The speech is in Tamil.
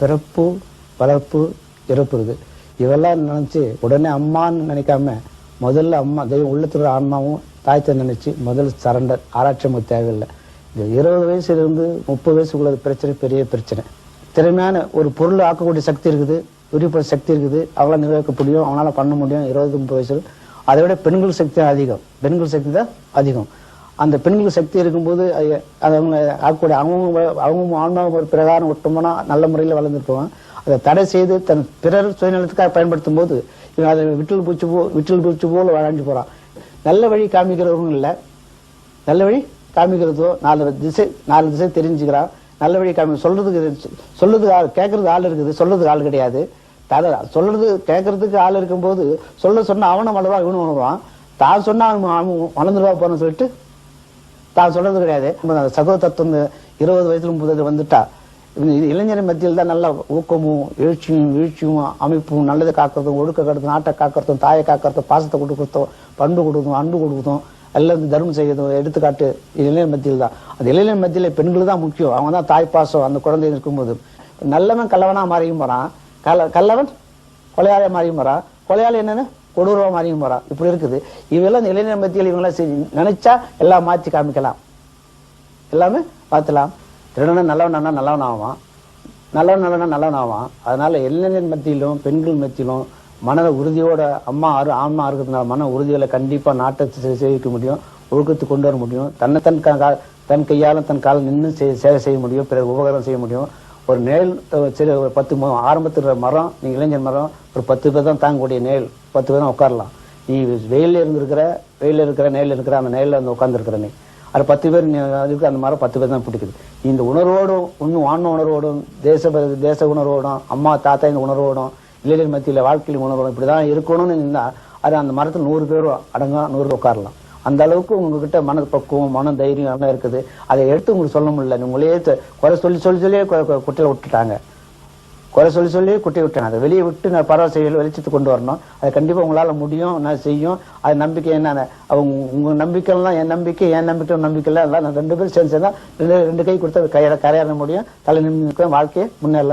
பிறப்பு வளர்ப்பு இறப்பு இருக்கு இதெல்லாம் நினச்சி உடனே அம்மான்னு நினைக்காம முதல்ல அம்மா தெய்வம் உள்ளத்துல ஆன்மாவும் தாய்த்தை நினைச்சு முதல் சரண்டர் ஆராய்ச்சி நமக்கு தேவையில்லை. இந்த இருபது வயசுலேருந்து முப்பது வயசுக்குள்ள பிரச்சனை பெரிய பிரச்சனை. திறமையான ஒரு பொருள் ஆக்கக்கூடிய சக்தி இருக்குது விருப்ப சக்தி இருக்குது அவங்களால நிர்வகிக்க முடியும் அவனால் பண்ண முடியும் இருபது முப்பது வயசுல. அதை விட பெண்கள் சக்தி அதிகம். பெண்கள் சக்தி தான் அதிகம். அந்த பெண்களுக்கு சக்தி இருக்கும்போது அது- அவங்க ஆக்கக்கூடிய அவங்க அவங்க ஆன்மா ஒரு பிரகாரம் விட்டோம்னா நல்ல முறையில் வளர்ந்துருப்பாங்க அதை தடை செய்து தன் பிறர் சுயநலத்துக்காக பயன்படுத்தும் போது இவன் அதை விட்டில் பூச்சி போ விட்டில் பூச்சி போல வாழ்ந்து போகிறான் நல்ல வழி காமிக்கிறவங்க இல்லை. நல்ல வழி காமிக்கிறதோ நாலு திசை நாலு திசை தெரிஞ்சுக்கிறான். நல்ல வழி காமி சொல்றதுக்கு சொல்றதுக்கு ஆள் கேட்கறதுக்கு ஆள் இருக்குது சொல்றதுக்கு ஆள் கிடையாது. தலை சொல்றது கேட்கறதுக்கு ஆள் இருக்கும்போது சொல்ல சொன்னால் அவனும் வளருவான் இவனும் வளருவான். தான் சொன்னால் அவன் அவன் வளர்ந்துருவா போறன்னு சொல்லிட்டு தான் சொல்றது கிடையாது. அந்த சகோ தத்துவம் இருபது வயசுல முப்பது வந்துட்டா. இளைஞர் மத்தியில் தான் நல்ல ஊக்கமும் எழுச்சியும் வீழ்ச்சியும் அமைப்பும் நல்லது காக்கிறதும் ஒழுக்க கடுத்தும் நாட்டை காக்கிறதும் தாயை காக்கிறதும் பாசத்தை கொடுக்கறதும் பண்பு கொடுக்கணும் அன்பு கொடுக்கணும் எல்லாம் தர்மம் செய்யறதும் எடுத்துக்காட்டு இளைஞர் மத்தியில் தான். அந்த இளைஞர் மத்தியில் பெண்கள் தான் முக்கியம். அவங்க தான் தாய் பாசம் அந்த குழந்தை இருக்கும்போது. நல்லவன் கல்லவனா மாறியும் போறான் கல கல்லவன் கொலையாளியா மாறியும் போறான் கொலையாளி என்னன்னு? கொடூரமா மாதிரியும் போறான் இப்படி இருக்குது. இவெல்லாம் இளைஞர் மத்தியில் இவங்களாம் செஞ்சு நினைச்சா எல்லாம் மாற்றி காமிக்கலாம். எல்லாமே பார்த்துலாம் திருடனும் நல்லவனா நல்லவன் ஆவான் நல்லவன் நல்லவனா நல்லவன் ஆவான் அதனால இளைஞர் மத்தியிலும் பெண்கள் மத்தியிலும் மன உறுதியோட அம்மா ஆறு ஆன்மா இருக்கிறதுனால மன உறுதிகளை கண்டிப்பாக நாட்டை சேவிக்க முடியும். ஒழுக்கத்துக்கு கொண்டு வர முடியும். தன்னை தன் தன் கையாலும் தன் காலம் நின்று சேவை செய்ய முடியும். பிறகு உபகாரம் செய்ய முடியும். ஒரு நேல் சில சரி ஒரு பத்து ஆரம்பத்தில் மரம் நீங்கள் இளைஞர் மரம் ஒரு பத்து பேர் தான் தாங்கக்கூடிய நேல் பத்து பேர் தான் உட்காரலாம். நீ வெயிலில் இருந்திருக்கிற வெயிலில் இருக்கிற நேரில் இருக்கிற அந்த நேரில் வந்து உட்காந்துருக்கிற நீ. அது பத்து பேர் நீ அந்த மரம் பத்து பேர் தான் பிடிக்குது. இந்த உணர்வோடும் இன்னும் வான உணர்வோடும் தேச தேச உணர்வோடும் அம்மா தாத்தா இந்த உணர்வோடும் இளைஞர் மத்தியில் வாழ்க்கையில் உணர்வோடும் இப்படிதான் இருக்கணும்னு இருந்தால் அது அந்த மரத்தில் நூறு பேர் அடங்கா நூறு உட்காரலாம். அந்த அளவுக்கு உங்ககிட்ட மன பக்குவம் மன தைரியம் எல்லாம் இருக்குது. அதை எடுத்து உங்களுக்கு சொல்ல முடியல. உங்களே குறை சொல்லி சொல்லி சொல்லியே கு- குட்டையில விட்டுட்டாங்க. குறை சொல்லி சொல்லி குட்டி விட்டேன். அதை வெளியே விட்டு நான் பரவ செய்ய வெளிச்சத்துக்கு கொண்டு வரணும். அது கண்டிப்பாக உங்களால் முடியும் நான் செய்யும். அது நம்பிக்கை என்ன அவங்க உங்கள் நம்பிக்கைலாம் என் நம்பிக்கை என் நம்பிக்கை நம்பிக்கைலாம் எல்லாம் நான் ரெண்டு பேரும் சேர்ந்து தான் ரெண்டு ரெண்டு கை கொடுத்து கையில் கரையாட முடியும். தலை நிமிடம் வாழ்க்கையை முன்னேறலாம்.